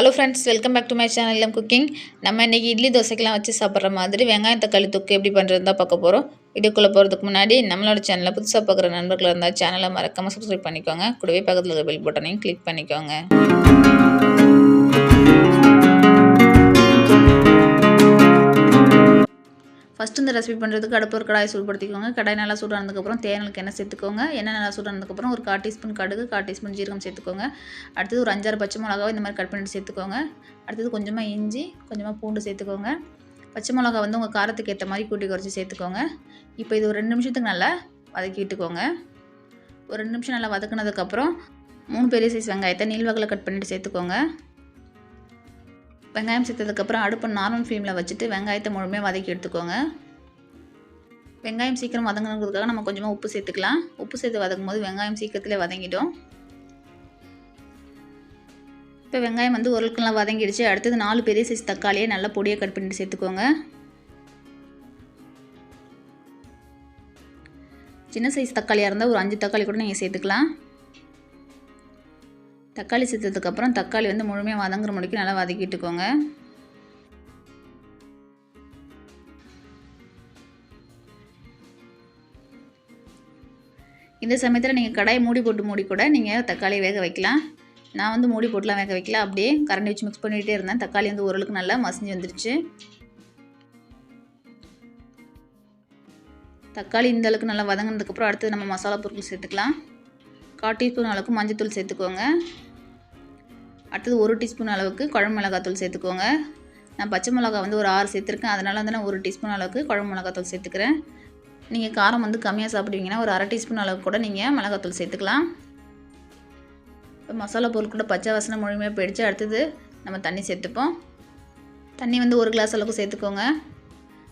Hello friends welcome back to my channel எல்லாம் cooking நம்ம இன்றைக்கி இட்லி தோசைக்கெலாம் வச்சு சாப்பிட்ற மாதிரி வெங்காயம் தக்காளி தொக்கு எப்படி பண்ணுறது தான் பார்க்க போகிறோம் வீடியோக்குள்ளே போகிறதுக்கு முன்னாடி நம்மளோட சேனலை புதுசாக பார்க்குற நண்பர்கள் இருந்தால் சேனலை மறக்காமல் சப்ஸ்கிரைப் பண்ணிக்கோங்க. கூடவே பக்கத்தில் இருக்கிற பெல் பட்டனையும் கிளிக் பண்ணிக்கோங்க. ஃபஸ்ட்டு இந்த ரெசிபி பண்ணுறதுக்கு அடுப்பு ஒரு கடாயை சூடுபடுத்திக்கோங்க. கடாய் நல்லா சூடானதுக்கப்புறம் தேனலுக்கு எண்ணெய் சேர்த்துக்கோங்க. எண்ணெய் நல்லா சூடானதுக்கப்புறம் ஒரு கால் டீஸ்பூன் கடுகு கால் டீஸ்பூன் ஜீரகம் சேர்த்துக்கோங்க. அடுத்தது ஒரு அஞ்சாறு பச்சை மிளகாவை இந்த மாதிரி கட் பண்ணிட்டு சேர்த்துக்கோங்க. அடுத்தது கொஞ்சமாக இஞ்சி கொஞ்சமாக பூண்டு சேர்த்துக்கோங்க. பச்சை மிளகா வந்து உங்கள் காரத்துக்கு ஏற்ற மாதிரி கூட்டி குறைச்சி சேர்த்துக்கோங்க. இப்போ இது ஒரு ரெண்டு நிமிஷத்துக்கு நல்லா வதக்கிட்டுக்கோங்க ஒரு ரெண்டு நிமிஷம் நல்லா வதக்குனதுக்கப்புறம் மூணு பெரிய சைஸ் வெங்காயத்தை நீள்வகையில் கட் பண்ணிவிட்டு சேர்த்துக்கோங்க. வெங்காயம் சேர்த்ததுக்கப்புறம் அடுப்பை நார்மல் ஃப்ளேமில் வச்சுட்டு வெங்காயத்தை முழுமையாக வதக்கி எடுத்துக்கோங்க. வெங்காயம் சீக்கிரம் வதங்கணுங்கிறதுக்காக நம்ம கொஞ்சமாக உப்பு சேர்த்துக்கலாம். உப்பு சேர்த்து வதக்கும் போது வெங்காயம் சீக்கிரத்தில் வதங்கிடும். இப்போ வெங்காயம் வந்து ஓரளவுக்குலாம் வதங்கிடுச்சு. அடுத்தது நாலு பெரிய சைஸ் தக்காளியை நல்லா பொடியை கட் பண்ணிட்டு சேர்த்துக்கோங்க. சின்ன சைஸ் தக்காளியாக இருந்தால் ஒரு அஞ்சு தக்காளி கூட நீங்கள் சேர்த்துக்கலாம். தக்காளி சேர்த்ததுக்கப்புறம் தக்காளி வந்து முழுமையாக வதங்குற முடிக்கும் நல்லா வதக்கிட்டுக்கோங்க. இந்த சமயத்தில் நீங்கள் கடாயை மூடி போட்டு மூடி கூட நீங்கள் தக்காளியை வேக வைக்கலாம். நான் வந்து மூடி போட்டுலாம் வேக வைக்கல அப்படியே கரண்டி வச்சு மிக்ஸ் பண்ணிகிட்டே இருந்தேன். தக்காளி வந்து ஓரளவுக்கு நல்லா மசிஞ்சு வந்துருச்சு. தக்காளி இந்த அளவுக்கு நல்லா வதங்கினதுக்கப்புறம் அடுத்து நம்ம மசாலா பொருட்கள் சேர்த்துக்கலாம். கால் டீஸ்பூன் அளவுக்கு மஞ்சத்தூள் சேர்த்துக்கோங்க. அடுத்தது ஒரு டீஸ்பூன் அளவுக்கு குழம்பு மிளகாத்தூள் சேர்த்துக்கோங்க. நான் பச்சை மிளகா வந்து ஒரு ஆறு சேர்த்துருக்கேன். அதனால் வந்து நான் ஒரு டீஸ்பூன் அளவுக்கு குழம்பு மிளகாத்தூள் சேர்த்துக்கிறேன். நீங்கள் காரம் வந்து கம்மியாக சாப்பிடுவீங்கன்னா ஒரு அரை டீஸ்பூன் அளவுக்கு கூட நீங்கள் மிளகாத்தூள் சேர்த்துக்கலாம். இப்போ மசாலா பொருள் கூட பச்சை வாசனை முழுமையாக போயிடுச்சு. அடுத்தது நம்ம தண்ணி சேர்த்துப்போம். தண்ணி வந்து ஒரு கிளாஸ் அளவுக்கு சேர்த்துக்கோங்க.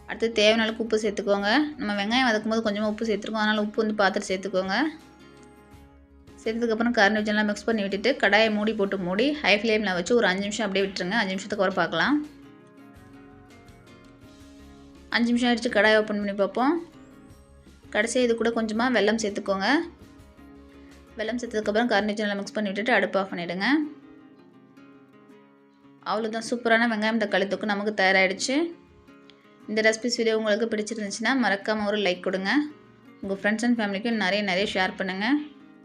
அடுத்து தேவையான அளவுக்கு உப்பு சேர்த்துக்கோங்க. நம்ம வெங்காயம் வதக்கும் போது கொஞ்சமாக உப்பு சேர்த்துருக்கோம். அதனால் உப்பு வந்து பார்த்துட்டு சேர்த்துக்கோங்க. சேர்த்ததுக்கப்புறம் கரண்டி மிக்ஸ் பண்ணி விட்டுட்டு கடாயை மூடி போட்டு மூடி ஹை ஃப்ளேமில் வச்சு ஒரு அஞ்சு நிமிஷம் அப்படியே விட்டுருங்க. அஞ்சு நிமிஷத்துக்கு வர பார்க்கலாம். அஞ்சு நிமிஷம் ஆகிடுச்சு கடாயை ஓப்பன் பண்ணி பார்ப்போம். கடைசியாக இது கூட கொஞ்சமாக வெள்ளம் சேர்த்துக்கோங்க. வெள்ளம் சேர்த்ததுக்கப்புறம் கரண்டி வச்சு மிக்ஸ் பண்ணி விட்டுட்டு அடுப்பு ஆஃப் பண்ணிவிடுங்க அவ்வளோதான் சூப்பரான வெங்காயம் தக்காளி தொக்கு நமக்கு தயாராகிடுச்சு இந்த ரெசிபிஸ் வீடியோ உங்களுக்கு பிடிச்சிருந்துச்சுன்னா மறக்காமல் ஒரு லைக் கொடுங்க. உங்கள் ஃப்ரெண்ட்ஸ் அண்ட் ஃபேமிலிக்கும் நிறைய நிறைய ஷேர் பண்ணுங்கள்